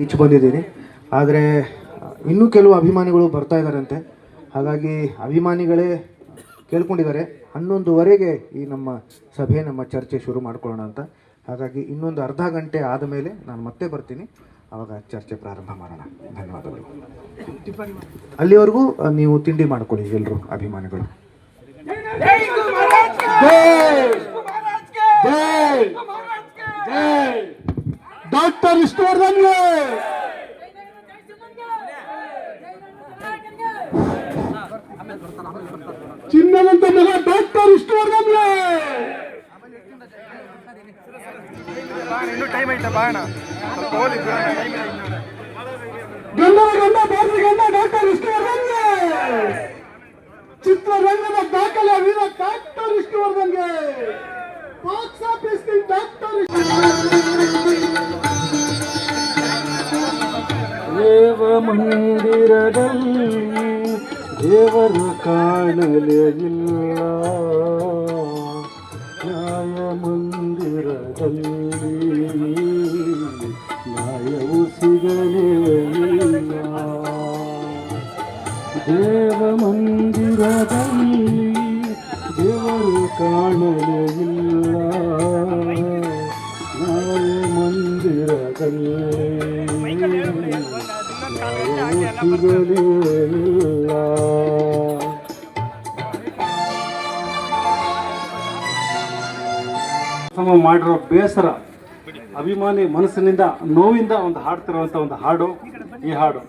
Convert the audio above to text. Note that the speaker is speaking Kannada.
ಈಚೆ ಬಂದಿದ್ದೀನಿ. ಆದರೆ, ಇನ್ನೂ ಕೆಲವು ಅಭಿಮಾನಿಗಳು ಬರ್ತಾ ಇದ್ದಾರಂತೆ ಹಾಗಾಗಿ ಅಭಿಮಾನಿಗಳೇ ಕೇಳ್ಕೊಂಡಿದ್ದಾರೆ. ಹನ್ನೊಂದುವರೆಗೆ ಈ ನಮ್ಮ ಸಭೆ, ನಮ್ಮ ಚರ್ಚೆ ಶುರು ಮಾಡ್ಕೊಳ್ಳೋಣ ಅಂತ. ಹಾಗಾಗಿ ಇನ್ನೊಂದು ಅರ್ಧ ಗಂಟೆ ಆದ ಮೇಲೆ ನಾನು ಮತ್ತೆ ಬರ್ತೀನಿ. ಆವಾಗ ಚರ್ಚೆ ಪ್ರಾರಂಭ ಮಾಡೋಣ. ಧನ್ಯವಾದಗಳು. ಅಲ್ಲಿವರೆಗೂ ನೀವು ತಿಂಡಿ ಮಾಡ್ಕೊಳ್ಳಿ ಎಲ್ಲರೂ ಅಭಿಮಾನಿಗಳು. ಡಾಕ್ಟರ್ ವಿಷ್ಣುವರ್ಧನ್ ಚಿನ್ನದಂತ ಮಗ ಡಾಕ್ಟರ್ ವಿಷ್ಣುವರ್ಧನ್ ಇನ್ನೂ ಟೈಮ್ ಐತೆ ಬಾಣ. ಸ್ವಲ್ಪ ಹೋಲಿ ಗಂಡರ ಗಂಡ ಬಾದ್ರ ಗಂಡ ಡಾಕ್ಟರ್ ವಿಷ್ಣುವರ್ಧನ್ ಚಿತ್ರರಂಗದ ದಾಖಲೆ ವೀರ ಡಾಕ್ಟರ್ ವಿಷ್ಣುವರ್ಧನ್ಗೆ. ಬಾಕ್ಸ್ ಆಫೀಸ್ ಡಾಕ್ಟರ್ ದೇವ ಮಂದಿರದಲ್ಲಿ ದೇವರ ಕಾಣಲೇ ಇಲ್ಲ ನ್ಯಾಯ ಮಂದಿರದಲ್ಲಿ ನ್ಯಾಯವು ಸಿಗಲೇ ಇಲ್ಲ ದೇವ ಮಂದಿರದಲ್ಲಿ ದೇವರು ಕಾಣಲೇ ಇಲ್ಲ ನ್ಯಾಯ ಮಂದಿರದಲ್ಲಿ ತಮ್ಮ ಮಾಡಿರೋ ಬೇಸರ ಅಭಿಮಾನಿ ಮನಸ್ಸಿನಿಂದ ನೋವಿಂದ ಒಂದು ಹಾಡ್ತಿರುವಂಥ ಒಂದು ಹಾಡು ಈ ಹಾಡು.